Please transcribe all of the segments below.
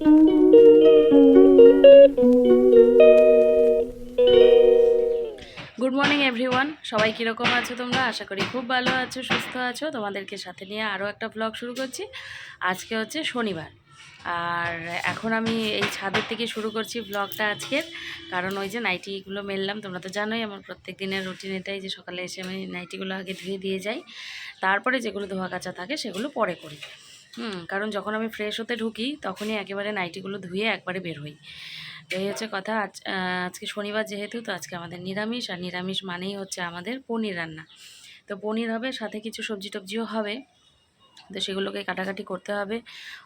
Good morning everyone সবাই কীরকম আছো তোমরা? আশা করি খুব ভালো আছো, সুস্থ আছো। তোমাদেরকে সাথে নিয়ে আরও একটা ব্লগ শুরু করছি। আজকে হচ্ছে শনিবার। আর এখন আমি এই ছাদের থেকে শুরু করছি ব্লগটা আজকের। কারণ ওই যে নাইটিগুলো মেললাম, তোমরা তো জানোই আমার প্রত্যেক দিনের রুটিন এটাই যে সকালে এসে আমি নাইটিগুলো আগে ধুয়ে দিয়ে যাই। তারপরে যেগুলো ধোয়া কাচা থাকে, সেগুলো পরে করি। হুম, কারণ যখন আমি ফ্রেশ হতে ঢুকি, তখনই একেবারে নাইটিগুলো ধুয়ে একবারে বের হই। এই হচ্ছে কথা, আজ আজকে শনিবার যেহেতু, তো আজকে আমাদের নিরামিষ, আর নিরামিষ মানেই হচ্ছে আমাদের পনির রান্না। তো পনির হবে, সাথে কিছু সবজি টবজিও হবে। তো সেগুলোকে কাটাকাটি করতে হবে।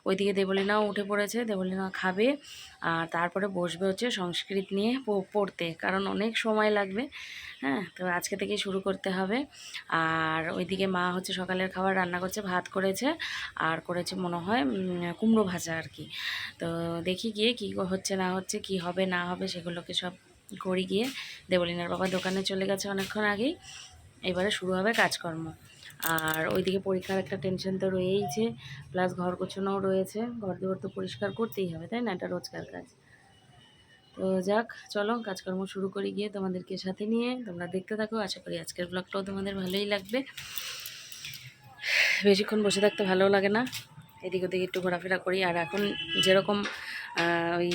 ওইদিকে দেবলীনাও উঠে পড়েছে, দেবলীনা খাবে আর তারপরে বসবে হচ্ছে সংস্কৃত নিয়ে পড়তে কারণ অনেক সময় লাগবে। হ্যাঁ তো আজকে থেকেই শুরু করতে হবে। আর ওইদিকে মা হচ্ছে সকালের খাবার রান্না করছে, ভাত করেছে আর করেছে মনে হয় কুমড়ো ভাজা আর কি। তো দেখি গিয়ে কী, হচ্ছে না হচ্ছে, কি হবে না হবে সেগুলোকে সব করি গিয়ে দেবলীনার বাবা দোকানে চলে গেছে অনেকক্ষণ আগেই। এবারে শুরু হবে কাজকর্ম। আর ওইদিকে পরীক্ষার একটা টেনশন তো রয়েইছে প্লাস ঘর গোছানোও রয়েছে ঘর দুয়ার তো পরিষ্কার করতেই হবে, তাই না? এটা রোজকার কাজ। তো যাক, চলো কাজকর্ম শুরু করি গিয়ে তোমাদেরকে সাথে নিয়ে। তোমরা দেখতে থাকো, আশা করি আজকের ব্লগটাও তোমাদের ভালোই লাগবে। বেশিক্ষণ বসে থাকতে ভালোও লাগে না। এদিক ওদিক একটু ঘোরাফেরা করি। আর এখন যেরকম ওই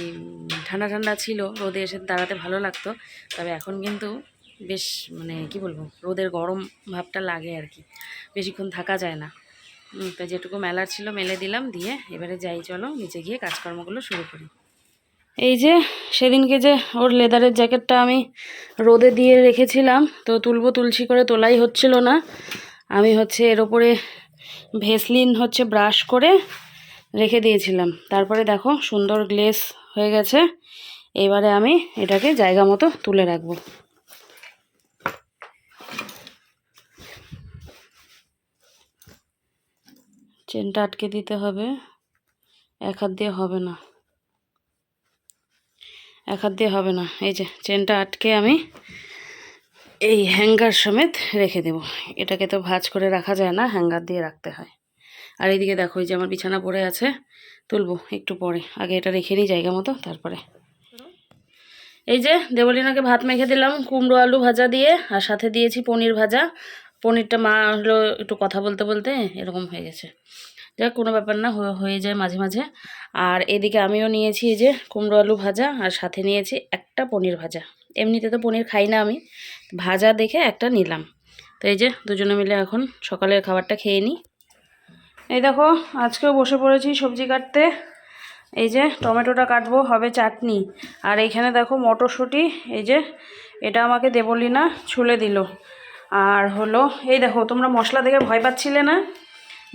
ঠান্ডা ঠান্ডা ছিল, রোদে এসে দাঁড়াতে ভালো লাগতো, তবে এখন কিন্তু বেশ মানে কি বলব, রোদের গরম ভাবটা লাগে আর কি। বেশিক্ষণ থাকা যায় না। তো যেটুকু মেলার ছিল মেলে দিলাম, দিয়ে এবারে যাই চলো, নিচে গিয়ে কাজকর্মগুলো শুরু করি। এই যে সেদিনকে যে ওর লেদারের জ্যাকেটটা আমি রোদে দিয়ে রেখেছিলাম, তো তুলবো তুলসী করে তোলাই হচ্ছিল না। আমি হচ্ছে এর ওপরে ভেসলিন হচ্ছে ব্রাশ করে রেখে দিয়েছিলাম। তারপরে দেখো সুন্দর গ্লেস হয়ে গেছে। এবারে আমি এটাকে জায়গা মতো তুলে রাখব। চেনটা আটকে দিতে হবে। এক হাত দিয়ে হবে না। এক হাত দিয়ে হবে না। এই যে, চেনটা আটকে আমি এই হ্যাঙ্গার সমেত রেখে দেব। এটাকে তো ভাজ করে রাখা যায় না, হ্যাঙ্গার দিয়ে রাখতে হয়। আর এইদিকে দেখো, এই যে আমার বিছানা পড়ে আছে, তুলবো একটু পরে। আগে এটা রেখে নিই জায়গা মতো, তারপরে। এই যে, দেবলিনাকে ভাত মেখে দিলাম, কুমড়ো আলু ভাজা দিয়ে, আর সাথে দিয়েছি পনির ভাজা। পনিরটা মা হলো একটু কথা বলতে বলতে এরকম হয়ে গেছে। যাক, কোনো ব্যাপার না, হয়ে- যায় মাঝে মাঝে। আর এদিকে আমিও নিয়েছি এই যে কুমড়ো আলু ভাজা, আর সাথে নিয়েছি একটা পনির ভাজা। এমনিতে তো পনির খাই না আমি, ভাজা দেখে একটা নিলাম। তো এই যে দুজনে মিলে এখন সকালের খাবারটা খেয়ে নিই। এই দেখো, আজকেও বসে পড়েছি সবজি কাটতে। এই যে টমেটোটা কাটবো, হবে চাটনি। আর এইখানে দেখো মটরশুঁটি, এই যে এটা আমাকে দেবলিনা ছুলে দিল। আর হলো, এই দেখো, তোমরা মশলা দেখে ভয় পাচ্ছিলে না?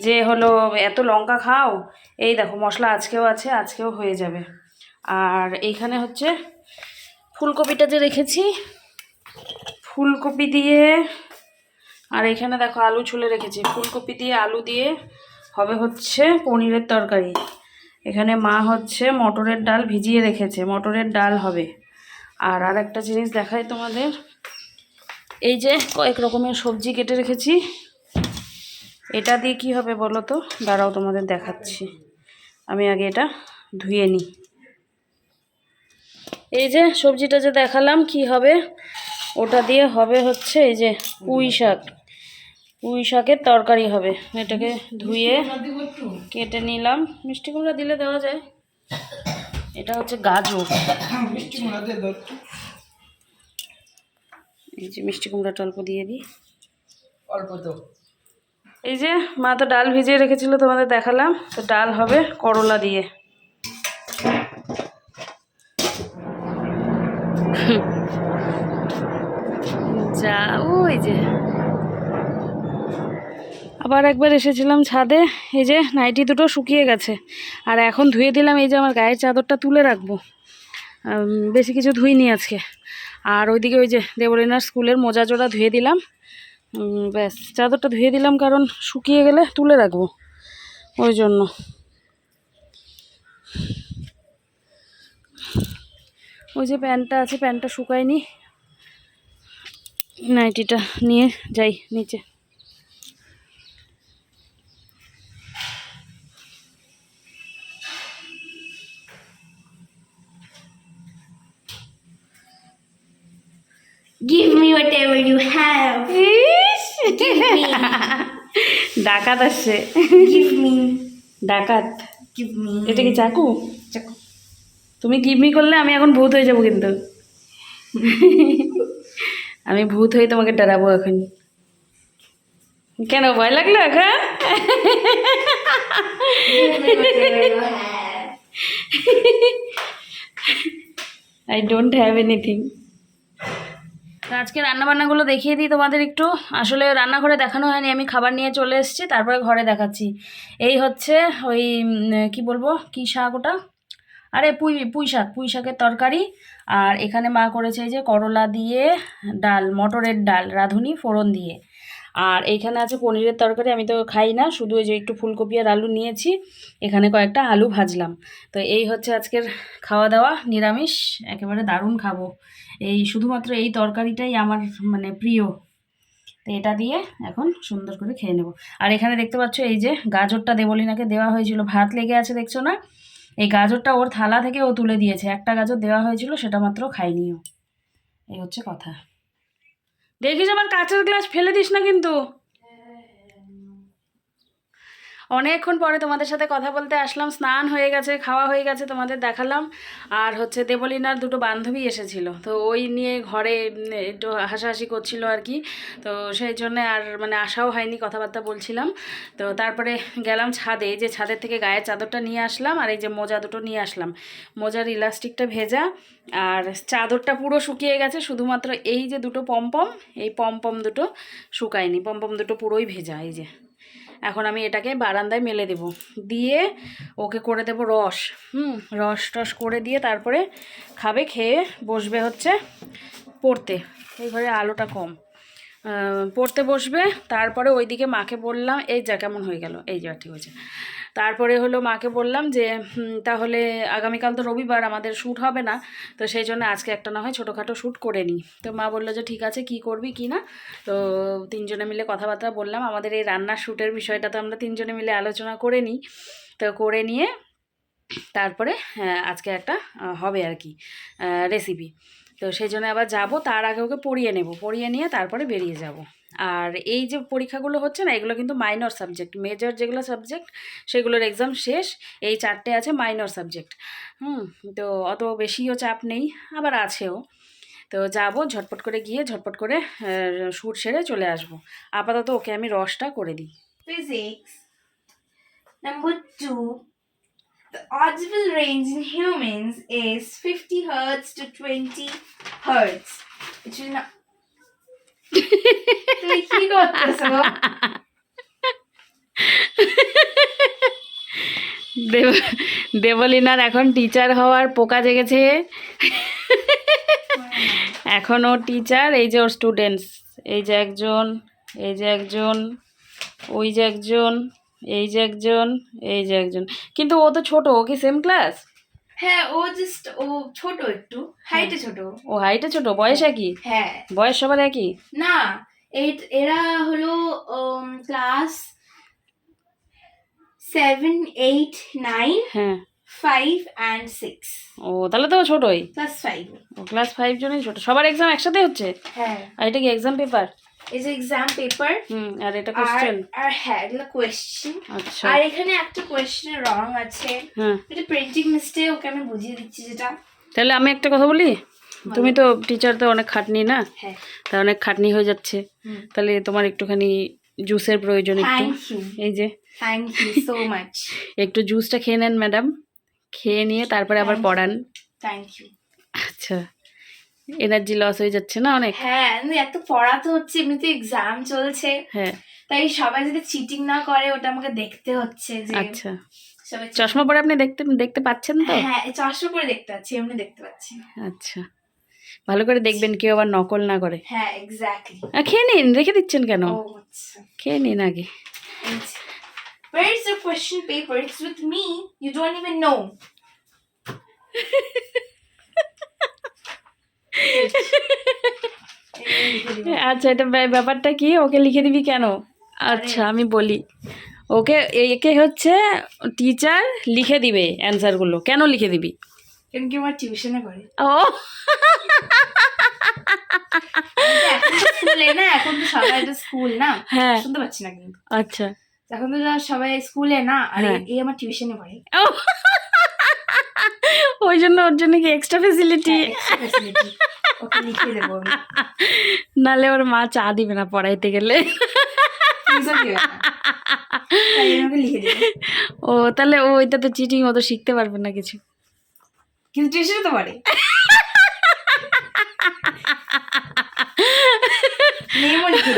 যে হলো, এত লঙ্কা খাও? এই দেখো, মশলা আজকেও আছে, আজকেও হয়ে যাবে। আর এইখানে হচ্ছে ফুলকপিটা যে রেখেছি, ফুলকপি দিয়ে, আর এখানে দেখো আলু ছুলে রেখেছি। ফুলকপি দিয়ে আলু দিয়ে হবে হচ্ছে পনিরের তরকারি। এখানে মা হচ্ছে মটরের ডাল ভিজিয়ে রেখেছে, মটরের ডাল হবে। আর আর একটা জিনিস দেখাই তোমাদের। এই যে কয়েক রকমের সবজি কেটে রেখেছি। এটা দিয়ে কি হবে বলো তো? দাঁড়াও তোমাদের দেখাচ্ছি। আমি আগে এটা ধুয়ে নিই এই যে সবজিটা যে দেখালাম কি হবে? ওটা দিয়ে হবে হচ্ছে এই যে পুঁই শাক। পুঁই শাকের তরকারি হবে। এটাকে ধুয়ে কেটে নিলাম। মিষ্টি কুমড়া দিলে দেওয়া যায়। এটা হচ্ছে গাজর। এই যে মিষ্টি কুমড়াটা অল্প দিয়ে দিই। অল্প তো। এই যে মা তো ডাল ভিজিয়ে রেখেছিল তোমাদের দেখালাম তো ডাল হবে করলা দিয়ে। যা ওই যে। আবার একবার এসেছিলাম ছাদে এই যে নাইটি দুটো শুকিয়ে গেছে। আর এখন ধুয়ে দিলাম এই যে আমার গায়ের চাদরটা তুলে রাখব। বেশি কিছু ধুইনি আজকে। আর ওইদিকে ওই যে দেবলীনার স্কুলের মোজা জোড়া ধুয়ে দিলাম। ব্যাস, চাদরটা ধুয়ে দিলাম কারণ শুকিয়ে গেলে তুলে রাখব। ওই জন্য। ওই যে প্যান্টটা আছে, প্যান্টটা শুকায়নি। নাইটিটা নিয়ে যাই নিচে। Whatever you have. Give me. ডাকাত আসছে Give me. ডাকাত Give me. এটা কি চাকু চাকু। তুমি গিভমি করলে আমি এখন ভূত হয়ে যাব কিন্তু আমি ভূত হয়ে তোমাকে ডরাবো এখন কেন ভয় লাগল এখন have. I don't have anything আজকে রান্নাবান্নাগুলো দেখিয়ে দিই তোমাদের একটু। আসলে রান্নাঘরে দেখানো হয়নি, আমি খাবার নিয়ে চলে এসেছি, তারপরে ঘরে দেখাচ্ছি। এই হচ্ছে ওই কি বলব, কি শাক ওটা? আরে পুঁই পুঁই শাক, পুঁই শাকের তরকারি। আর এখানে মা করেছে এই যে করলা দিয়ে ডাল, মটরের ডাল, রাঁধুনি, ফোড়ন দিয়ে। আর এইখানে আছে পনিরের তরকারি, আমি তো খাই না, শুধু ওই যে একটু ফুলকপি আর আলু নিয়েছি। এখানে কয়েকটা আলু ভাজলাম। তো এই হচ্ছে আজকের খাওয়া দাওয়া, নিরামিষ, একেবারে দারুণ খাব। এই শুধুমাত্র এই তরকারিটাই আমার মানে প্রিয়। তো এটা দিয়ে এখন সুন্দর করে খেয়ে নেব। আর এখানে দেখতে পাচ্ছ এই যে গাজরটা দেবলিনাকে দেওয়া হয়েছিল। ভাত লেগে আছে দেখছ না? এই গাজরটা ওর থালা থেকে ও তুলে দিয়েছে। একটা গাজর দেওয়া হয়েছিল, সেটা মাত্র খাইনি ও। এই হচ্ছে কথা। দেখিস আমার কাঁচের গ্লাস ফেলে দিস না কিন্তু। অনেকক্ষণ পরে তোমাদের সাথে কথা বলতে আসলাম, স্নান হয়ে গেছে, খাওয়া হয়ে গেছে তোমাদের দেখালাম। আর হচ্ছে দেবলিনার দুটো বান্ধবী এসেছিল, তো ওই নিয়ে ঘরে একটু হাসাহাসি করছিল আর কি। তো সেই জন্য আর মানে আসাও হয়নি কথাবার্তা বলছিলাম। তো তারপরে গেলাম ছাদে যে ছাদের থেকে গায়ের চাদরটা নিয়ে আসলাম আর এই যে মোজা দুটো নিয়ে আসলাম। মোজার ইলাস্টিকটা ভেজা আর চাদরটা পুরো শুকিয়ে গেছে, শুধুমাত্র এই যে দুটো পমপম, এই পমপম দুটো শুকায়নি, পমপম দুটো পুরোই ভেজা, এই যে। এখন আমি এটাকে বারান্দায় মেলে দেব। দিয়ে ওকে করে দেব রস। হুম, রস টস করে দিয়ে তারপরে খাবে, খেয়ে বসবে হচ্ছে পড়তে। এই ঘরে আলোটা কম। পড়তে বসবে, তারপরে ওইদিকে মাকে বললাম, এই যা, কেমন হয়ে গেল? এই যা, ঠিক হয়েছে। তারপরে হলো মাকে বললাম যে তাহলে আগামীকাল তো রবিবার আমাদের শ্যুট হবে না। তো সেই জন্য আজকে একটা না হয় ছোটোখাটো শ্যুট করে নিই। তো মা বলল যে ঠিক আছে কি করবি কি না? তো তিনজনে মিলে কথাবার্তা বললাম। আমাদের এই রান্নার শ্যুটের বিষয়টা তো আমরা তিনজনে মিলে আলোচনা করে নিই। তো করে নিয়ে তারপরে আহ, আজকে একটা হবে আর কি রেসিপি তো সেই জন্য আবার যাব তার আগে ওকে পড়িয়ে নেব। পড়িয়ে নিয়ে তারপরে বেরিয়ে যাব। আর এই যে পরীক্ষাগুলো হচ্ছে না, এগুলো কিন্তু মাইনর সাবজেক্ট মেজর যেগুলো সাবজেক্ট সেগুলোর এক্সাম শেষ, এই চারটে আছে মাইনর সাবজেক্ট হুম, তো অত বেশিও চাপ নেই, আবার আছেও তো যাব, ঝটপট করে গিয়ে ঝটপট করে শ্যুট সেরে চলে আসব আপাতত ওকে আমি রসটা করে দিই Physics. Number two. The audible range in humans is 50 hertz to 20 hertz. Which is. তুমি কি করতেছো দেব, দেবলিনার এখন টিচার হওয়ার পোকা জেগেছে। এখন ও টিচার এই যে ওর স্টুডেন্টস এই যে একজন, এই যে একজন, ওই যে একজন, এই যে একজন, এই যে একজন। কিন্তু ও তো ছোট, ও কি সেম ক্লাস হ্যাঁ ও জাস্ট ও ছোট একটু। হাইটে ছোট। ও হাইটে ছোট বয়স একই? হ্যাঁ। বয়স সবার একই? না এরা হলো ক্লাস সেভেন এইট নাইন হ্যাঁ। ফাইভ অ্যান্ড সিক্স ও তাহলে তো ছোটই। ক্লাস ফাইভ ও ক্লাস ফাইভ জনই ছোট। সবার এক্সাম একসাথে হচ্ছে? হ্যাঁ। আর এটা কি এক্সাম পেপার এই যে এক্সাম পেপার হুম আর এটা কোশ্চেন আর হ্যাঁ এগুলো কোয়েশ্চেন আচ্ছা। আর এখানে একটা রং আছে। হ্যাঁ। এটা প্রিন্টিং মিস্টেক ওকে আমি বুঝিয়ে দিচ্ছি যেটা। তাহলে আমি একটা কথা বলি? তুমি তো টিচার তো অনেক খাটনি না? হ্যাঁ। তা অনেক খাটনি হয়ে যাচ্ছে। তাহলে তোমার একটুখানি জুসের প্রয়োজন একটু। এই যে। থ্যাংক ইউ সো মাচ একটু জুসটা খেয়ে নেন ম্যাডাম খেয়ে নিয়ে তারপরে আবার পড়ান। থ্যাংক ইউ আচ্ছা। এনার্জি লস হয়ে যাচ্ছে না অনেক? হ্যাঁ এত পড়া তো হচ্ছে এমনিতে এক্সাম চলছে। হ্যাঁ। তাই সবাই যদি চিটিং না করে ওটা আমাকে দেখতে হচ্ছে যে আচ্ছা। সবাই চশমা পরে আপনি দেখতে দেখতে পাচ্ছেন তো? হ্যাঁ চশমা পরে দেখতে পাচ্ছি এমনি দেখতে পাচ্ছি। আচ্ছা। ভালো করে দেখবেন কেউ আবার নকল না করে। হ্যাঁ এক্স্যাক্টলি খেয়ে নিন রেখে দিচ্ছেন কেন? ও আচ্ছা। খেয়ে নিন আগে। Where is the question paper? It's with me. You don't even know. আচ্ছা এটা ব্যাপারটা কি? ওকে লিখে দিবি কেন? আচ্ছা আমি বলি। ওকে একে হচ্ছে টিচার লিখে দিবে অ্যান্সারগুলো কেন লিখে দিবি? কেন কি আমার টিউশনে করে? ও। এখন তো স্কুলে না এখন তো সবাই তো স্কুল না? হ্যাঁ। শুনতে পাচ্ছি না কিন্তু। আচ্ছা। এখন তো সবাই স্কুলে না আর হ্যাঁ। এই- আমার টিউশনে পড়ে। ওই জন্য ওর জন্য কি এক্সট্রা ফেসিলিটি দেবো আমি। নালে ওর মা চা দিবে না পড়াইতে গেলে। ও তাহলে ও এটা তো চিটিং ও তো শিখতে পারবে না কিছু। কিন্তু টিউশনে তো পড়ে নেমও লিখে।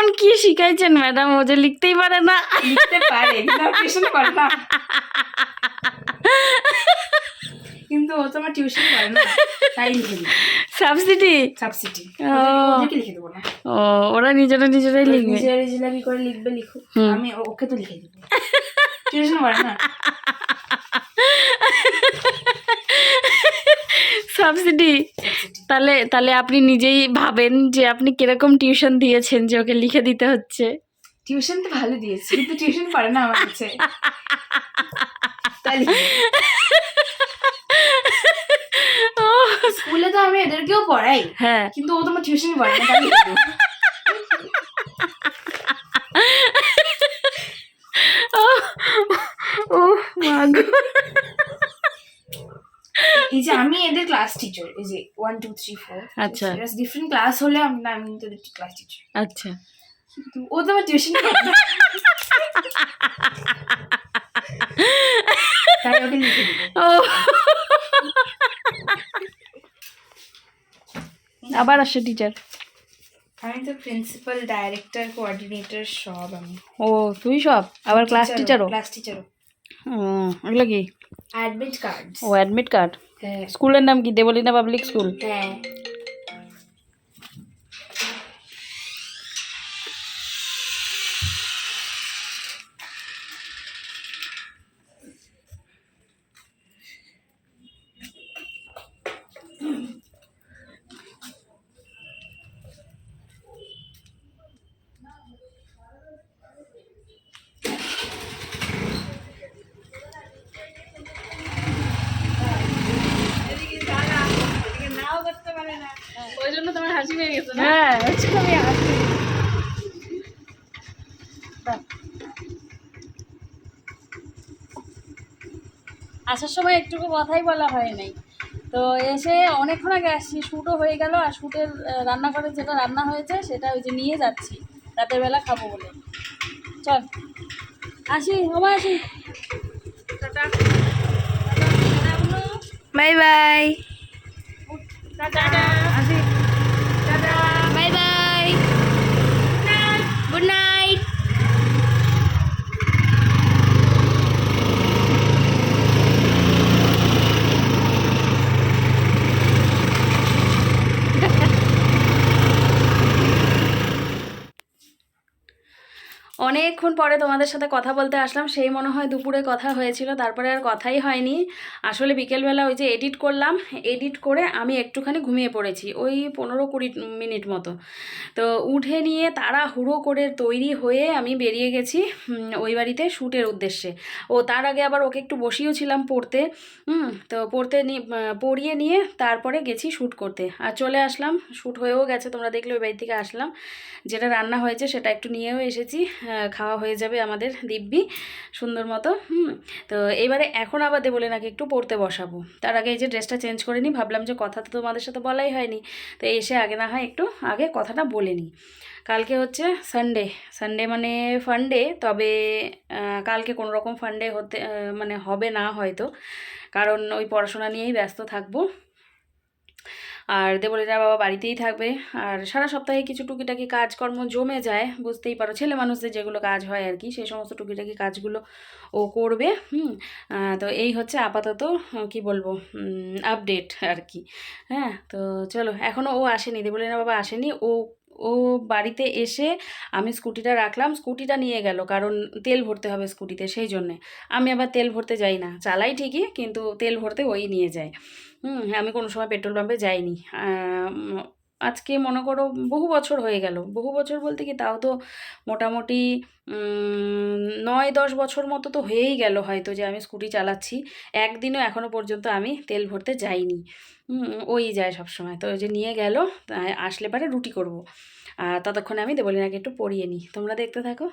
এমন কি শিখাইছেন ম্যাডাম? ও যে লিখতেই পারে না। লিখতে পারে টিউশনে না। কিন্তু ও তো আমার টিউশন করে না তাই লিখে দিই সাবসিডি? সাবসিডি। ও। ওদেরকে লিখে দেবো না। ও ওরা নিজেরা নিজেরাই লিখবে। নিজেরা নিজেরা কি করে লিখবে লিখুক। আমি ওকে তো লিখে দেবো। টিউশন করে না। সাবসিডি তাহলে তাহলে আপনি নিজেই ভাবেন যে আপনি কীরকম টিউশন দিয়েছেন যে ওকে লিখে দিতে হচ্ছে। টিউশন তো ভালো দিয়েছি কিন্তু টিউশন করে না আমার কাছে। স্কুলে তো আমি এদেরকেও পড়াই হ্যাঁ। কিন্তু ও তোমার টিউশন পড়ে না ও ও মা গো। এই যে আমি এদের ক্লাস টিচার এই যে ওয়ান টু থ্রি ফোর আচ্ছা। ডিফারেন্ট ক্লাস হলে আমি আমি তো ক্লাস টিচার আচ্ছা। কিন্তু ও তো আমার টিউশন তাই ওকে লিখে ও। আবার আসে টিচার আমি তো প্রিন্সিপাল ডাইরেক্টর কোঅর্ডিনেটর সব আমি। ও তুই সব? আবার ক্লাস টিচারও ক্লাস টিচারও ও এগুলো কি? অ্যাডমিট কার্ড ও অ্যাডমিট কার্ড হ্যাঁ স্কুলের নাম কি? দেবলিনা পাবলিক স্কুল হ্যাঁ ওই জন্য তোমার হাসি পেয়ে গেছে হ্যাঁ আজকে আমি হাসি আসার সময় একটুকু কথাই বলা হয় নাই তো এসে অনেকক্ষণ আগে আসছি শ্যুটও হয়ে গেল আর শ্যুটের রান্নাঘরে যেটা রান্না হয়েছে সেটা ওই যে নিয়ে যাচ্ছি রাতের বেলা খাব বলে চল আসি সবাই আসি বাই বাই আসি tata bye bye good night অনেকক্ষণ পরে তোমাদের সাথে কথা বলতে আসলাম। সেই মনে হয় দুপুরে কথা হয়েছিল তারপরে আর কথাই হয়নি। আসলে বিকেলবেলা ওই যে এডিট করলাম এডিট করে আমি একটুখানি ঘুমিয়ে পড়েছি ওই পনেরো কুড়ি মিনিট মতো। তো উঠে নিয়ে তারা হুড়ো করে তৈরি হয়ে আমি বেরিয়ে গেছি ওই বাড়িতে শ্যুটের উদ্দেশ্যে। ও তার আগে আবার ওকে একটু বসিয়েও ছিলাম পড়তে হুম তো পড়তে নি- আহ, পড়িয়ে নিয়ে তারপরে গেছি শ্যুট করতে। আর চলে আসলাম শ্যুট হয়েও গেছে তোমরা দেখলে ওই বাড়ি থেকে আসলাম। যেটা রান্না হয়েছে সেটা একটু নিয়েও এসেছি খাওয়া হয়ে যাবে আমাদের দিব্যি সুন্দর মতো, হুম। তো এবারে এখন আবার দেবলে নাকি একটু পড়তে বসাবো। তার আগে এই যে ড্রেসটা চেঞ্জ করে নিই, ভাবলাম যে কথা তো তোমাদের সাথে বলাই হয়নি। তো এসে আগে না হয় একটু আগে কথাটা বলে নিই। কালকে হচ্ছে সানডে সানডে মানে ফান্ডে তবে কালকে কোনো রকম ফান্ডে হতে মানে হবে না হয়তো। কারণ ওই পড়াশোনা নিয়েই ব্যস্ত থাকব। আর দেবলীরা বাবা বাড়িতেই থাকবে। আর সারা সপ্তাহে কিছু টুকিটাকি কাজকর্ম জমে যায়, বুঝতেই পারো, ছেলে মানুষদের যেগুলো কাজ হয় আর কি, সেই সমস্ত টুকিটাকি কাজগুলো ও করবে, হুম? তো এই হচ্ছে আপাতত, কি বলব আপডেট আর কি হ্যাঁ? তো চলো এখনও ও আসেনি, দেবলীরা বাবা আসেনি, ও ও বাড়িতে এসে আমি স্কুটিটা রাখলাম, স্কুটিটা নিয়ে গেল। কারণ তেল ভরতে হবে স্কুটিতে, সেই জন্যে। আমি আবার তেল ভরতে যাই না। চালাই ঠিকই, কিন্তু তেল ভরতে ওই নিয়ে যায়। হুম, আমি কোনো সময় পেট্রোল পাম্পে যাইনি। আজকে মনে করো বহু বছর হয়ে গেল। বহু বছর বলতে কি তাও তো মোটামুটি নয় দশ বছর মতো তো হয়েই গেল হয়তো যে আমি স্কুটি চালাচ্ছি। একদিনও এখনও পর্যন্ত আমি তেল ভরতে যাইনি। ওই যায় সব সময় তো ওই যে নিয়ে গেল তাই আসলে পারে রুটি করব। আর ততক্ষণে আমি দেবলিনাকে একটু পরিয়ে নিই। তোমরা দেখতে থাকো।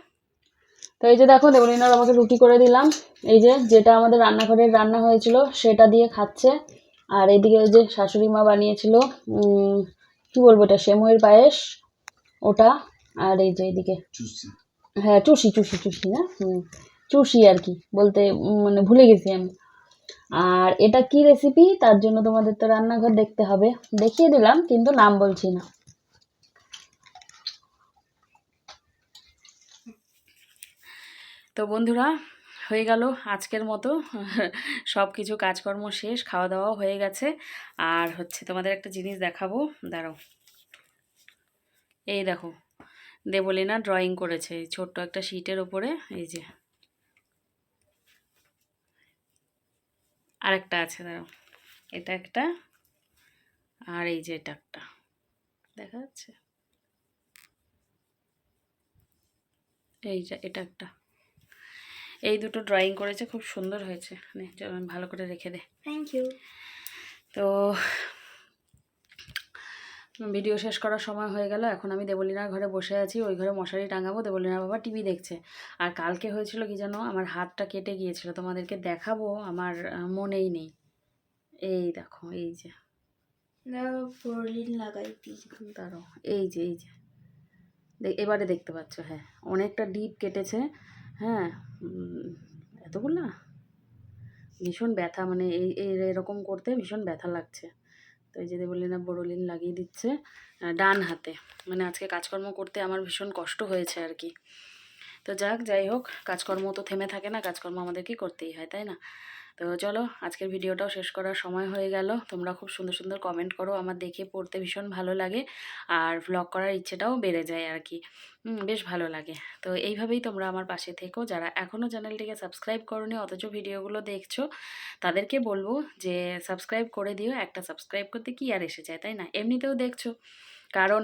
তো এই যে দেখো দেবলিনার আমাকে রুটি করে দিলাম। এই যে যেটা আমাদের রান্নাঘরের রান্না হয়েছিল সেটা দিয়ে খাচ্ছে। আর এইদিকে ওই যে শাশুড়ি মা বানিয়েছিল উম, কি বলব এটা সেমইয়ের পায়েস ওটা আর এই যে এইদিকে হ্যাঁ চুষি চুষি চুষি না? হুম চুষি আর কি। বলতে মানে ভুলে গেছি আমি। আর এটা কি রেসিপি তার জন্য তোমাদের তো রান্নাঘর দেখতে হবে। দেখিয়ে দিলাম, কিন্তু নাম বলছি না। তো বন্ধুরা, হয়ে গেল আজকের মতো। সব কিছু কাজকর্ম শেষ, খাওয়া দাওয়াও হয়ে গেছে। আর হচ্ছে তোমাদের একটা জিনিস দেখাবো। দাঁড়াও। এই দেখো, দেবলিনা ড্রয়িং করেছে ছোট্ট একটা শিটের ওপরে, এই যে। আরেকটা আছে দাঁড়াও। এটা একটা আর এই যে এটা একটা। দেখা যাচ্ছে? এই যে এটা একটা। এই দুটো ড্রয়িং করেছে খুব সুন্দর হয়েছে। মানে চল আমি ভালো করে রেখে দে। থ্যাংক ইউ তো ভিডিও শেষ করার সময় হয়ে গেল। এখন আমি দেবলিনার ঘরে বসে আছি ওই ঘরে মশারি টাঙাবো দেবলিনার বাবা টিভি দেখছে। আর কালকে হয়েছিল কি জানো আমার হাতটা কেটে গিয়েছিল তোমাদেরকে দেখাবো আমার মনেই নেই। এই দেখো এই যে। লাগাই দিই এই যে এই যে। এবারে দেখতে পাচ্ছ হ্যাঁ অনেকটা ডিপ কেটেছে হ্যাঁ এতগুলো? ভীষণ ব্যথা মানে এই এই এরকম করতে ভীষণ ব্যথা লাগছে। তো এই যে দেবলীনা বড়লিন লাগিয়ে দিচ্ছে ডান হাতে। মানে আজকে কাজকর্ম করতে আমার ভীষণ কষ্ট হয়েছে আর কি। তো যাক, যাই হোক, কাজকর্ম তো থেমে থাকে না, কাজকর্ম আমাদেরকেই করতেই হয়, তাই না? তো চলো, আজকের ভিডিওটাও শেষ করার সময় হয়ে গেল। তোমরা খুব সুন্দর সুন্দর কমেন্ট করো, আমার দেখে পড়তে ভীষণ ভালো লাগে আর ভ্লগ করার ইচ্ছেটাও বেড়ে যায় আর কি। বেশ ভালো লাগে। তো এইভাবেই তোমরা আমার পাশে থেকো। যারা এখনও চ্যানেলটিকে সাবস্ক্রাইব করোনি, অথচ ভিডিওগুলো দেখছ, তাদেরকে বলব যে সাবস্ক্রাইব করে দিও। একটা সাবস্ক্রাইব করতে কি আর এসে যায়, তাই না? এমনিতেও দেখছ। কারণ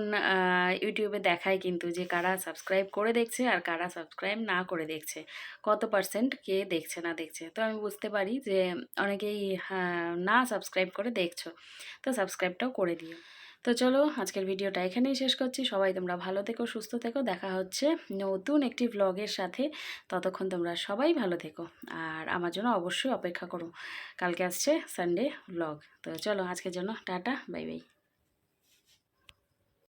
ইউটিউবে দেখায় কিন্তু যে কারা সাবস্ক্রাইব করে দেখছে আর কারা সাবস্ক্রাইব না করে দেখছে। কত পার্সেন্ট কে দেখছে না দেখছে? তো আমি বুঝতে পারি যে অনেকেই হ্যাঁ, না সাবস্ক্রাইব করে দেখছ তো সাবস্ক্রাইবটাও করে দিও। তো চলো আজকের ভিডিওটা এখানেই শেষ করছি। সবাই তোমরা ভালো থেকো সুস্থ থেকো। দেখা হচ্ছে নতুন একটি ভ্লগের সাথে। ততক্ষণ তোমরা সবাই ভালো থেকো আর আমার জন্য অবশ্যই অপেক্ষা করো। কালকে আসছে সানডে ভ্লগ তো চলো আজকের জন্য টাটা বাই বাই।